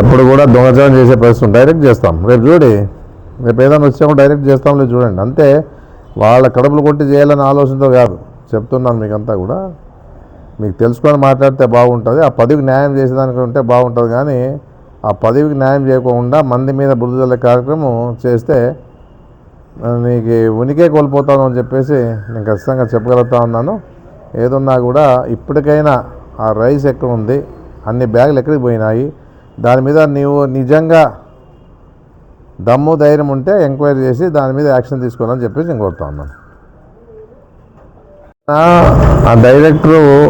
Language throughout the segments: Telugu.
ఎప్పుడు కూడా దొంగతనం చేసే పరిస్థితి డైరెక్ట్ చేస్తాం. రేపు చూడి రేపు ఏదైనా వచ్చినప్పుడు డైరెక్ట్ చేస్తాం లేదు చూడండి. అంతే వాళ్ళ కడుపులు కొట్టి చేయాలని ఆలోచనతో కాదు. చెప్తున్నాను మీకంతా కూడా. మీకు తెలుసుకొని మాట్లాడితే బాగుంటుంది. ఆ పదవికి న్యాయం చేసేదానికి ఉంటే బాగుంటుంది కానీ ఆ పదవికి న్యాయం చేయకుండా మంది మీద బురదల కార్యక్రమం చేస్తే నీకు ఉనికే కోల్పోతాను అని చెప్పేసి నేను ఖచ్చితంగా చెప్పగలుగుతా ఉన్నాను. ఏదున్నా కూడా ఇప్పటికైనా ఆ రైస్ ఎక్కడ ఉంది? అన్ని బ్యాగులు ఎక్కడికి పోయినాయి? దాని మీద నీవు నిజంగా దమ్ము ధైర్యం ఉంటే ఎంక్వైరీ చేసి దాని మీద యాక్షన్ తీసుకోవాలని చెప్పేసి నేను కోరుతా ఉన్నాను. ఆ- డైరెక్టరు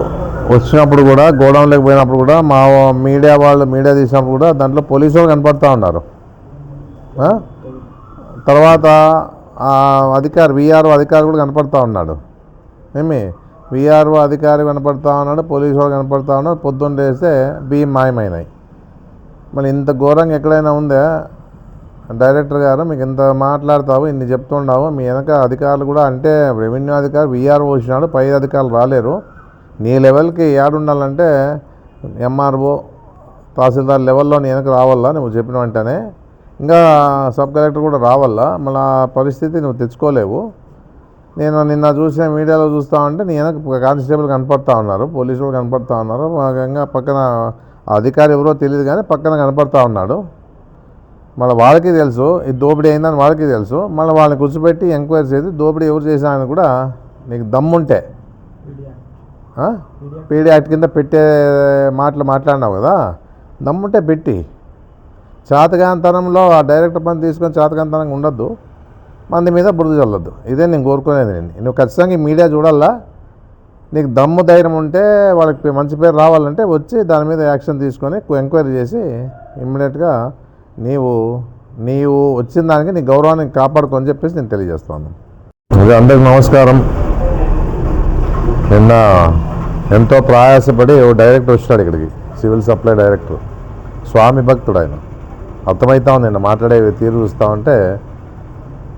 వచ్చినప్పుడు కూడా గోడౌన్లోకి పోయినప్పుడు కూడా మా మీడియా వాళ్ళు మీడియా తీసినప్పుడు కూడా దాంట్లో పోలీసు వాళ్ళు కనపడుతూ ఉన్నారు. తర్వాత ఆ అధికారి విఆర్ఓ అధికారి కూడా కనపడుతూ ఉన్నాడు. ఏమి? విఆర్ఓ అధికారి కనపడుతూ ఉన్నాడు పోలీసు వాళ్ళు కనపడుతూ ఉన్నాడు పొద్దున్న లేస్తే బియ్యం మాయమైనాయి. మళ్ళీ ఇంత ఘోరంగా ఎక్కడైనా ఉందా? డైరెక్టర్ గారు మీకు ఇంత మాట్లాడతావు ఇన్ని చెప్తుండావు మీ వెనక అధికారులు కూడా అంటే రెవెన్యూ అధికారి విఆర్ఓ వచ్చినాడు పై అధికారులు రాలేరు. నీ లెవెల్కి ఉండాలంటే ఎంఆర్ఓ తహసీల్దార్ లెవెల్లో నీ వెనక రావాలా? నువ్వు చెప్పిన వెంటనే. ఇంకా సబ్ కలెక్టర్ కూడా రావాలా? మళ్ళీ ఆ పరిస్థితి నువ్వు తెచ్చుకోలేవు. నేను నిన్న చూసిన మీడియాలో చూస్తా ఉంటే నీ వెనక కానిస్టేబుల్ కనపడతా ఉన్నారు పోలీసులు కనపడతా ఉన్నారు. ఇంకా పక్కన అధికారి ఎవరో తెలియదు కానీ పక్కన కనపడతా ఉన్నాడు. మళ్ళీ వాళ్ళకి తెలుసు ఇది దోపిడీ అయిందని వాళ్ళకి తెలుసు. మళ్ళీ వాళ్ళని కూర్చోబెట్టి ఎంక్వైరీ చేసి దోపిడీ ఎవరు చేశారని కూడా నీకు దమ్ముంటే. పీడీ యాక్ట్ కింద పెట్టే మాటలు మాట్లాడినావు కదా? దమ్ముంటే పెట్టి. చాతగాంతనంలో ఆ డైరెక్టర్ పని తీసుకొని చాతగాంతనంగా ఉండొద్దు. మంది మీద బురద చల్లొద్దు. ఇదే నేను కోరుకునేది నేను. నువ్వు ఖచ్చితంగా ఈ మీడియా చూడాలా? నీకు దమ్ము ధైర్యం ఉంటే వాళ్ళకి మంచి పేరు రావాలంటే వచ్చి దాని మీద యాక్షన్ తీసుకొని ఎంక్వైరీ చేసి ఇమ్మీడియట్గా నీవు నీవు వచ్చిన దానికి నీ గౌరవాన్ని కాపాడుకొని చెప్పేసి నేను తెలియజేస్తాను అదే అందరికి నమస్కారం. నిన్న ఎంతో ప్రయాసపడి ఓ డైరెక్టర్ వచ్చాడు ఇక్కడికి సివిల్ సప్లై డైరెక్టర్. స్వామి భక్తుడు ఆయన. అర్థమవుతా ఉంది నిన్న మాట్లాడే తీరు చూస్తూ ఉంటే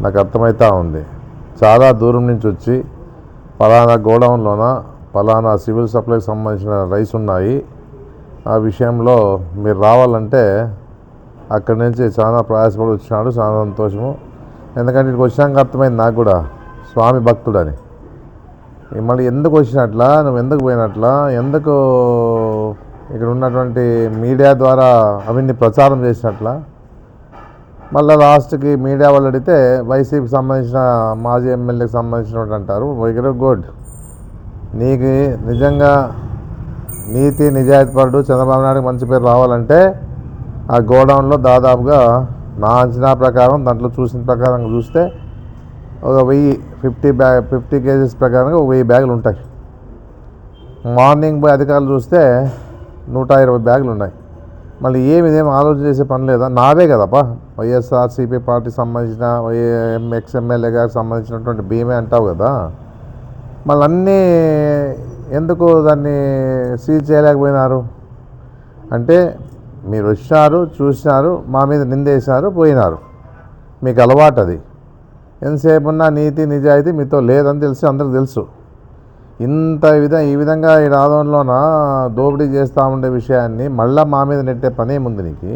నాకు అర్థమవుతా ఉంది. చాలా దూరం నుంచి వచ్చి పలానా గోడౌన్లోన? పలానా సివిల్ సప్లైకి సంబంధించిన రైస్ ఉన్నాయి. ఆ విషయంలో మీరు రావాలంటే అక్కడి నుంచి చాలా ప్రయాసపడి వచ్చినాడు. చాలా సంతోషము. ఎందుకంటే ఇక్కడికి వచ్చినాక అర్థమైంది నాకు కూడా. స్వామి భక్తుడని. మళ్ళీ ఎందుకు వచ్చినట్లా? నువ్వు ఎందుకు పోయినట్లా? ఎందుకు ఇక్కడ ఉన్నటువంటి మీడియా ద్వారా అవన్నీ ప్రచారం చేసినట్లా? మళ్ళీ లాస్ట్కి మీడియా వాళ్ళు అడిగితే వైసీపీకి సంబంధించిన మాజీ ఎమ్మెల్యేకి సంబంధించినటువంటి అంటారు వెరీ గుడ్. నీకు నిజంగా నీతి నిజాయితీపరుడు చంద్రబాబు నాయుడు మంచి పేరు రావాలంటే ఆ గోడౌన్లో దాదాపుగా నా అంచనా ప్రకారం దాంట్లో చూసిన ప్రకారం చూస్తే ఒక వెయ్యి ఫిఫ్టీ బ్యాగ్ ఫిఫ్టీ కేజీస్ ప్రకారంగా ఒక వెయ్యి బ్యాగులు ఉంటాయి మార్నింగ్ పోయి అధికారులు చూస్తే నూట ఇరవై బ్యాగులు ఉన్నాయి మళ్ళీ ఏమి ఇదేం ఆలోచన చేసే పని లేదా? నాదే కదప్పా. వైఎస్ఆర్సీపీ పార్టీ సంబంధించిన ఎక్స్ ఎమ్మెల్యే గారికి సంబంధించినటువంటి బీమే అంటావు కదా. మళ్ళీ అన్నీ ఎందుకు దాన్ని సీజ్ చేయలేకపోయినారు? అంటే మీరు వచ్చారు చూసినారు మా మీద నిందేశారు పోయినారు. మీకు అలవాటు అది. ఎంతసేపు ఉన్నా నీతి నిజాయితీ మీతో లేదని తెలిసి అందరికి తెలుసు. ఇంత విధ ఈ విధంగా ఈ రాదంలోన దోపిడీ చేస్తూ ఉండే విషయాన్ని మళ్ళీ మా మీద నెట్టే పని ఏముంది నీకు?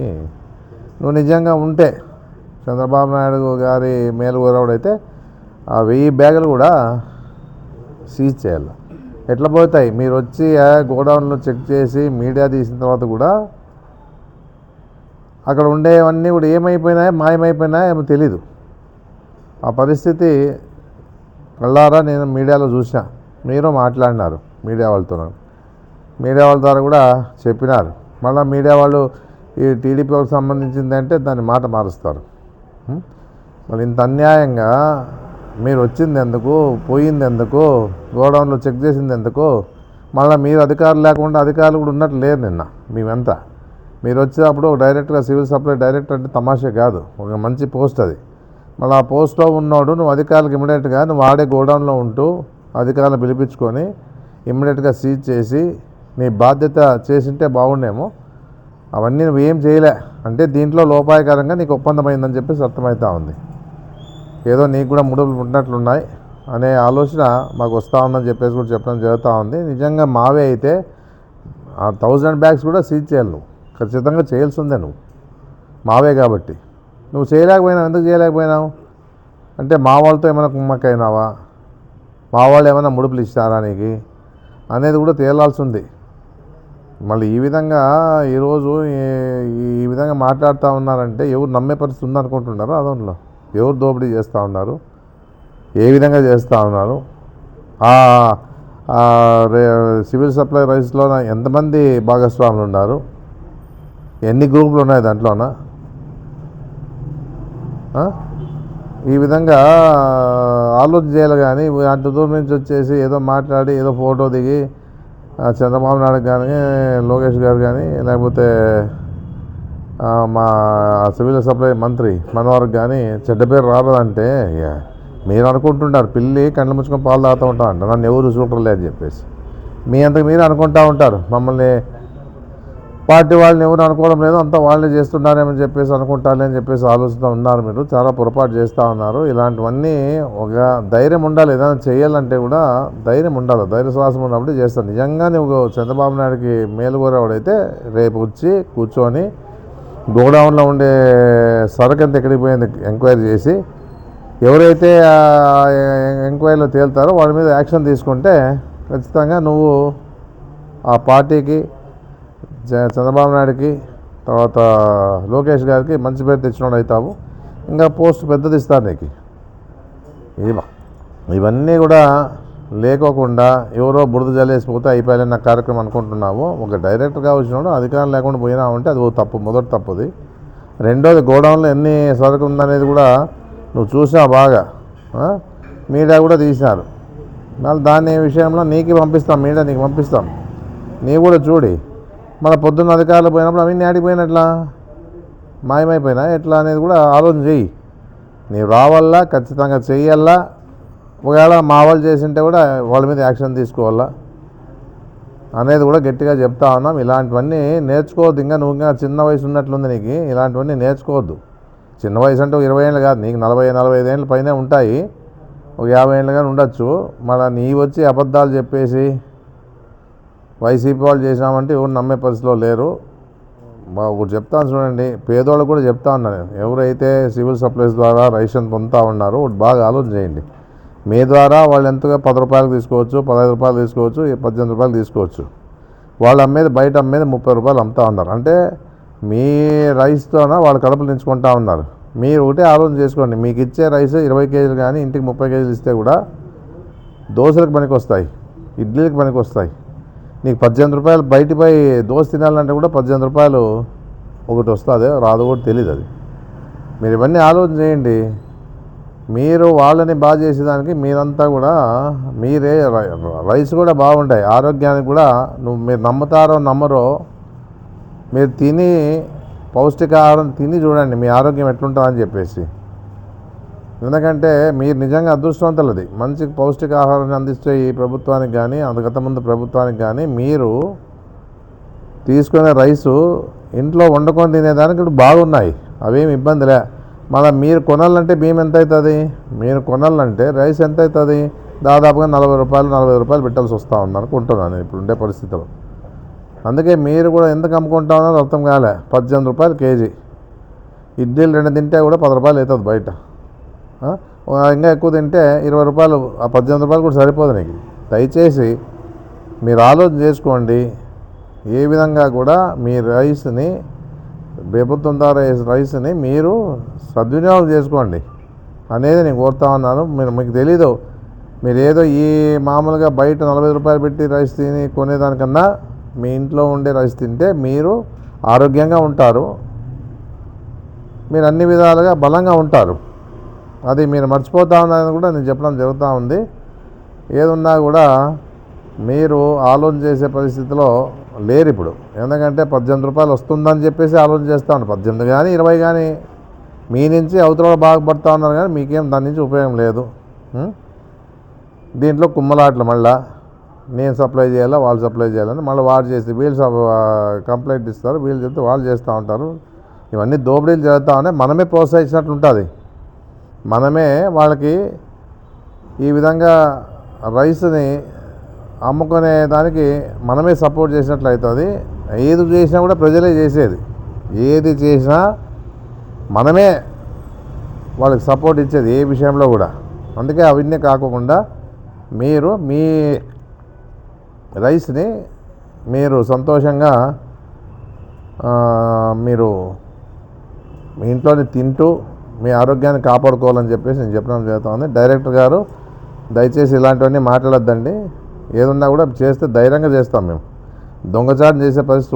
నువ్వు నిజంగా ఉంటే చంద్రబాబు నాయుడు గారి మేలు ఆ వెయ్యి బ్యాగులు కూడా సీజ్ చేయాలి. ఎట్లా పోతాయి? మీరు వచ్చి గోడౌన్లో చెక్ చేసి మీడియా తీసిన తర్వాత కూడా అక్కడ ఉండేవన్నీ కూడా ఏమైపోయినాయో మాయమైపోయినాయో ఏమో తెలీదు. ఆ పరిస్థితి కళ్ళారా నేను మీడియాలో చూసా మీరు మాట్లాడినారు మీడియా వాళ్ళతో. మీడియా వాళ్ళ ద్వారా కూడా చెప్పినారు. మళ్ళీ మీడియా వాళ్ళు ఈ టీడీపీ వాళ్ళకి సంబంధించింది అంటే దాన్ని మాట మారుస్తారు. మళ్ళీ మరి ఇంత అన్యాయంగా మీరు వచ్చింది ఎందుకు? పోయింది ఎందుకు? గోడౌన్లో చెక్ చేసింది ఎందుకు? మళ్ళీ మీరు అధికారులు లేకుండా అధికారులు కూడా ఉన్నట్టు లేరు నిన్న మేమంతా. మీరు వచ్చినప్పుడు డైరెక్ట్గా సివిల్ సప్లై డైరెక్టర్ అంటే తమాషే కాదు. ఒక మంచి పోస్ట్ అది. మళ్ళీ ఆ పోస్ట్లో ఉన్నాడు నువ్వు అధికారులకు ఇమ్మీడియట్గా నువ్వు ఆడే గోడౌన్లో ఉంటూ అధికారులను పిలిపించుకొని ఇమ్మీడియట్గా సీజ్ చేసి నీ బాధ్యత చేసింటే బాగుండేమో. అవన్నీ నువ్వు ఏం చేయలే. అంటే దీంట్లో లోపాయకరంగా నీకు ఒప్పందమైందని చెప్పేసి అర్థమవుతా ఉంది. ఏదో నీకు కూడా ముడుపులు ఉన్నట్లున్నాయి అనే ఆలోచన మాకు వస్తూ ఉందని చెప్పేసి కూడా చెప్పడం జరుగుతూ ఉంది. నిజంగా మావే అయితే ఆ థౌజండ్ బ్యాగ్స్ కూడా సీజ్ చేయాలి నువ్వు. ఖచ్చితంగా చేయాల్సిందే నువ్వు. మావే కాబట్టి. నువ్వు చేయలేకపోయినావు. ఎందుకు చేయలేకపోయినావు? అంటే మా వాళ్ళతో ఏమైనా కుమ్మక్కైనావా? మా వాళ్ళు ఏమైనా ముడుపులు ఇస్తారా నీకు? అనేది కూడా తేలాల్సి ఉంది మళ్ళీ ఈ విధంగా ఈరోజు ఈ- ఈ విధంగా మాట్లాడుతూ ఉన్నారంటే ఎవరు నమ్మే పరిస్థితి ఉందనుకుంటున్నారో అదొంట్లో ఎవరు దోపిడీ చేస్తూ ఉన్నారు? ఏ విధంగా చేస్తూ ఉన్నారు? సివిల్ సప్లై రైస్లో ఎంతమంది భాగస్వాములు ఉన్నారు? ఎన్ని గ్రూపులు ఉన్నాయి దాంట్లోనా? ఈ విధంగా ఆలోచన చేయాలి కానీ అంత దూరం నుంచి వచ్చేసి ఏదో మాట్లాడి ఏదో ఫోటో దిగి చంద్రబాబు నాయుడు కానీ లోకేష్ గారు కానీ లేకపోతే మా సివిల్ సప్లై మంత్రి మనవారికి కానీ చెడ్డ పేరు రాలేదంటే ఇక మీరు అనుకుంటుంటారు పిల్లి కళ్ళు ముచ్చుకొని పాలు తాగుతూ ఉంటాం అంట. నన్ను ఎవరు చూడలేదు అని చెప్పేసి. మీ అంతకు మీరు అనుకుంటా ఉంటారు. మమ్మల్ని పార్టీ వాళ్ళని ఎవరు అనుకోవడం లేదు అంతా వాళ్ళే చేస్తున్నారేమని చెప్పేసి అనుకుంటారని అని చెప్పేసి ఆలోచిస్తూ ఉన్నారు మీరు. చాలా పొరపాటు చేస్తూ ఉన్నారు. ఇలాంటివన్నీ ఒక ధైర్యం ఉండాలి. ఏదైనా చేయాలంటే కూడా ధైర్యం ఉండాలి. ధైర్య శ్వాసం ఉన్నప్పుడు చేస్తాను నిజంగా నువ్వు చంద్రబాబు నాయుడికి మేలుకోరేవాడైతే రేపు వచ్చి కూర్చొని గోడౌన్లో ఉండే సరుకు ఎంత ఎక్కడికి పోయింది ఎంక్వైరీ చేసి ఎవరైతే ఎంక్వైరీలో తేలుతారో వాళ్ళ మీద యాక్షన్ తీసుకుంటే ఖచ్చితంగా నువ్వు ఆ పార్టీకి చంద్రబాబు నాయుడుకి తర్వాత లోకేష్ గారికి మంచి పేరు తెచ్చినోడు అవుతావు ఇంకా పోస్ట్ పెద్దది ఇస్తారు నీకు ఇవన్నీ కూడా లేకోకుండా ఎవరో బురద జల్లేసిపోతే నా కార్యక్రమం అనుకుంటున్నావు. ఒక డైరెక్టర్గా వచ్చినాడు అధికారం లేకుండా పోయినావంటే అది ఓ తప్పు మొదటి తప్పుది. రెండోది గోడౌన్లో ఎన్ని సరుకు ఉందనేది కూడా నువ్వు చూసావు బాగా. మీడియా కూడా తీసినారు. మళ్ళీ దాని విషయంలో నీకు పంపిస్తాం మీడియా నీకు పంపిస్తాం. నీవు కూడా చూడి. మన పొద్దున్న అధికారులు పోయినప్పుడు అవన్నీ ఆడిపోయినట్లా మాయమైపోయినా? ఎట్లా అనేది కూడా ఆలోచన చెయ్యి. నీవు రావాలా ఖచ్చితంగా చెయ్యాలా ఒకవేళ మా వాళ్ళు చేసింటే కూడా వాళ్ళ మీద యాక్షన్ తీసుకోవాలా అనేది కూడా గట్టిగా చెప్తా ఉన్నాం. ఇలాంటివన్నీ నేర్చుకోవద్దు. ఇంకా నువ్వు ఇంకా చిన్న వయసు ఉన్నట్లుంది నీకు. ఇలాంటివన్నీ నేర్చుకోవద్దు. చిన్న వయసు అంటే ఒక ఇరవై ఏళ్ళు కాదు. నీకు నలభై నలభై ఐదు ఏళ్ళ పైనే ఉంటాయి. ఒక యాభై ఏళ్ళు కానీ ఉండొచ్చు. మళ్ళీ నీ వచ్చి అబద్ధాలు చెప్పేసి వైసీపీ వాళ్ళు చేసినామంటే ఎవరు నమ్మే పరిస్థితిలో లేరు. మా ఒకటి చెప్తాను చూడండి పేదోళ్ళకు కూడా చెప్తా ఉన్నాను నేను. ఎవరైతే సివిల్ సప్లైస్ ద్వారా రేషన్ పొందుతూ ఉన్నారో ఒకటి బాగా ఆలోచన చేయండి. మీ ద్వారా వాళ్ళు ఎంతగా పది రూపాయలు తీసుకోవచ్చు పదహైదు రూపాయలు తీసుకోవచ్చు పద్దెనిమిది రూపాయలు తీసుకోవచ్చు. వాళ్ళు అమ్మేది బయట అమ్మేది ముప్పై రూపాయలు అమ్ముతా ఉన్నారు. అంటే మీ రైస్తోన వాళ్ళు కడుపులు నించుకుంటా ఉన్నారు. మీరు ఒకటే ఆలోచన చేసుకోండి. మీకు ఇచ్చే రైస్ ఇరవై కేజీలు కానీ ఇంటికి ముప్పై కేజీలు ఇస్తే కూడా దోశలకు పనికి వస్తాయి ఇడ్లీలకు పనికి వస్తాయి నీకు పద్దెనిమిది రూపాయలు బయటిపై దోశ తినాలంటే కూడా పద్దెనిమిది రూపాయలు ఒకటి వస్తుంది రాదు కూడా తెలియదు అది. మీరు ఇవన్నీ ఆలోచన చేయండి. మీరు వాళ్ళని బాగా చేసేదానికి మీరంతా కూడా మీరే రై- రైస్ కూడా బాగుంటాయి. ఆరోగ్యానికి కూడా నువ్వు మీరు నమ్ముతారో నమ్మరో మీరు తిని పౌష్టికాహారం తిని చూడండి. మీ ఆరోగ్యం ఎట్లుంటుందని చెప్పేసి. ఎందుకంటే మీరు నిజంగా అదృష్టవంతులది. మంచి పౌష్టికాహారాన్ని అందిస్తే ఈ ప్రభుత్వానికి కానీ అంతకంతకుముందు ప్రభుత్వానికి కానీ మీరు తీసుకునే రైసు ఇంట్లో వండుకొని తినేదానికి ఇప్పుడు బాగున్నాయి. అవేమి ఇబ్బందిలే మళ్ళీ మీరు కొనాలంటే బియ్యం ఎంత అవుతుంది మీరు కొనాలంటే రైస్ ఎంత అవుతుంది దాదాపుగా నలభై రూపాయలు నలభై రూపాయలు పెట్టాల్సి వస్తూ ఉంది అనుకుంటున్నాను ఇప్పుడు ఉండే పరిస్థితులు. అందుకే మీరు కూడా ఎందుకు అమ్ముకుంటా ఉన్నారో అర్థం కాలే. పద్దెనిమిది రూపాయలు కేజీ. ఇడ్లీలు రెండు తింటే కూడా పది రూపాయలు అవుతుంది బయట. ఇంకా ఎక్కువ తింటే ఇరవై రూపాయలు ఆ పద్దెనిమిది రూపాయలు కూడా సరిపోదు నీకు. దయచేసి మీరు ఆలోచన చేసుకోండి. ఏ విధంగా కూడా మీ రైస్ని ప్రభుత్వం ద్వారా రైస్ని మీరు సద్వినియోగం చేసుకోండి. అనేది నేను కోరుతా ఉన్నాను. మీరు మీకు తెలీదు. మీరు ఏదో ఈ మామూలుగా బయట నలభై రూపాయలు పెట్టి రైస్ తిని కొనేదానికన్నా మీ ఇంట్లో ఉండే రైస్ తింటే మీరు ఆరోగ్యంగా ఉంటారు. మీరు అన్ని విధాలుగా బలంగా ఉంటారు. అది మీరు మర్చిపోతా ఉన్నారని కూడా నేను చెప్పడం జరుగుతూ ఉంది. ఏదున్నా కూడా మీరు ఆలోచన చేసే పరిస్థితిలో లేరు ఇప్పుడు. ఎందుకంటే పద్దెనిమిది రూపాయలు వస్తుందని చెప్పేసి ఆలోచన చేస్తా ఉన్నారు. పద్దెనిమిది కానీ ఇరవై కానీ మీ నుంచి అవతల వాళ్ళు ఉన్నారు కానీ మీకేం దాని నుంచి ఉపయోగం లేదు. దీంట్లో కుమ్మలాట్లు మళ్ళా నేను సప్లై చేయాలా వాళ్ళు సప్లై చేయాలని మళ్ళీ వాళ్ళు చేసి వీళ్ళు కంప్లైంట్ ఇస్తారు వీళ్ళు చెప్తే వాళ్ళు చేస్తూ ఉంటారు. ఇవన్నీ దోపిడీలు జరుగుతూ ఉన్నాయి. మనమే ప్రోత్సహించినట్లు ఉంటుంది మనమే వాళ్ళకి ఈ విధంగా రైస్ని అమ్ముకునే దానికి మనమే సపోర్ట్ చేసినట్లు అవుతుంది. ఏది చేసినా కూడా ప్రజలే చేసేది. ఏది చేసినా మనమే వాళ్ళకి సపోర్ట్ ఇచ్చేది ఏ విషయంలో కూడా. అందుకే అవన్నీ కాకుండా మీరు మీ రైస్ని మీరు సంతోషంగా మీరు మీ ఇంట్లోనే తింటూ మీ ఆరోగ్యాన్ని కాపాడుకోవాలని చెప్పేసి నేను చెప్పడం జరుగుతుంది. డైరెక్టర్ గారు దయచేసి ఇలాంటివన్నీ మాట్లాడొద్దండి. ఏదున్నా కూడా చేస్తే ధైర్యంగా చేస్తాం మేము. దొంగచాటు చేసే పరిస్థితి